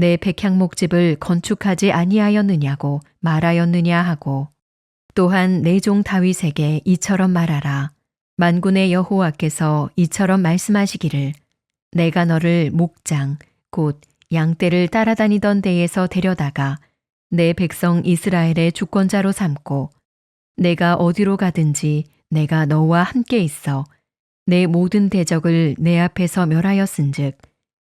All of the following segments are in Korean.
내 백향목집을 건축하지 아니하였느냐고 말하였느냐 하고 또한 내 종 다윗에게 이처럼 말하라. 만군의 여호와께서 이처럼 말씀하시기를 내가 너를 목장 곧 양떼를 따라다니던 데에서 데려다가 내 백성 이스라엘의 주권자로 삼고 내가 어디로 가든지 내가 너와 함께 있어 내 모든 대적을 내 앞에서 멸하였은즉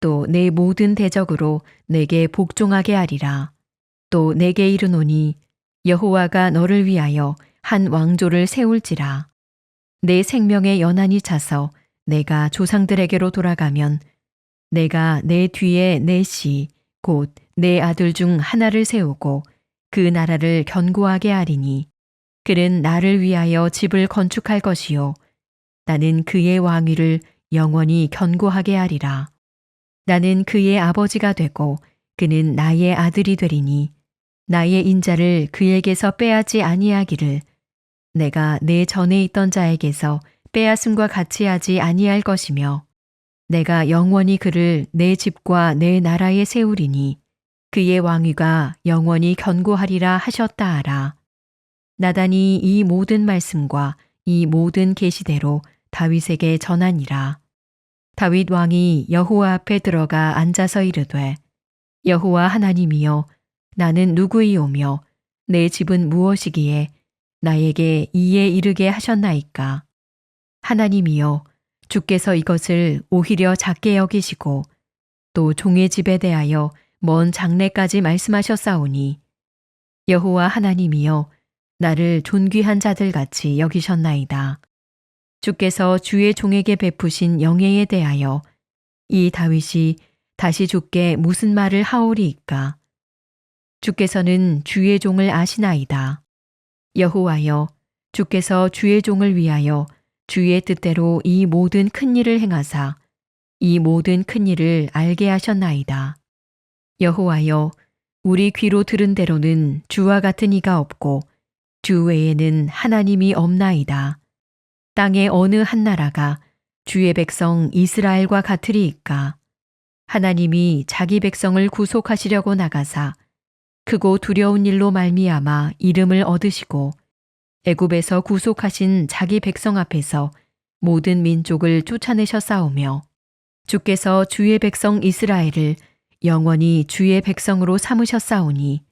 또 내 모든 대적으로 내게 복종하게 하리라. 또 내게 이르노니 여호와가 너를 위하여 한 왕조를 세울지라. 내 생명의 연한이 차서 내가 조상들에게로 돌아가면 내가 내 뒤에 내 씨, 곧 내 아들 중 하나를 세우고 그 나라를 견고하게 하리니 그는 나를 위하여 집을 건축할 것이요. 나는 그의 왕위를 영원히 견고하게 하리라. 나는 그의 아버지가 되고 그는 나의 아들이 되리니 나의 인자를 그에게서 빼앗지 아니하기를 내가 내 전에 있던 자에게서 빼앗음과 같이 하지 아니할 것이며 내가 영원히 그를 내 집과 내 나라에 세우리니 그의 왕위가 영원히 견고하리라 하셨다 하라. 나단이 이 모든 말씀과 이 모든 계시대로 다윗에게 전하니라. 다윗 왕이 여호와 앞에 들어가 앉아서 이르되 여호와 하나님이여 나는 누구이오며 내 집은 무엇이기에 나에게 이에 이르게 하셨나이까 하나님이여 주께서 이것을 오히려 작게 여기시고 또 종의 집에 대하여 먼 장래까지 말씀하셨사오니 여호와 하나님이여 나를 존귀한 자들 같이 여기셨나이다. 주께서 주의 종에게 베푸신 영예에 대하여 이 다윗이 다시 주께 무슨 말을 하오리이까? 주께서는 주의 종을 아시나이다. 여호와여, 주께서 주의 종을 위하여 주의 뜻대로 이 모든 큰 일을 행하사 이 모든 큰 일을 알게 하셨나이다. 여호와여, 우리 귀로 들은 대로는 주와 같은 이가 없고 주 외에는 하나님이 없나이다. 땅의 어느 한 나라가 주의 백성 이스라엘과 같으리이까. 하나님이 자기 백성을 구속하시려고 나가사 크고 두려운 일로 말미암아 이름을 얻으시고 애굽에서 구속하신 자기 백성 앞에서 모든 민족을 쫓아내셨사오며 주께서 주의 백성 이스라엘을 영원히 주의 백성으로 삼으셨사오니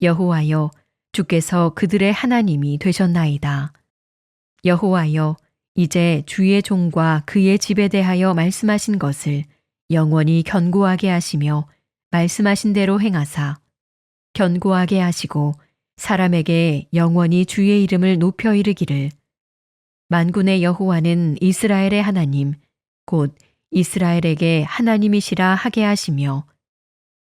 여호와여 주께서 그들의 하나님이 되셨나이다. 여호와여 이제 주의 종과 그의 집에 대하여 말씀하신 것을 영원히 견고하게 하시며 말씀하신 대로 행하사. 견고하게 하시고 사람에게 영원히 주의 이름을 높여 이르기를. 만군의 여호와는 이스라엘의 하나님 곧 이스라엘에게 하나님이시라 하게 하시며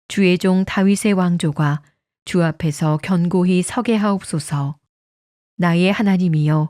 주의 종 다윗의 왕조가 주 앞에서 견고히 서게 하옵소서. 나의 하나님이여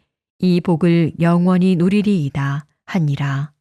이 복을 영원히 누리리이다 하니라.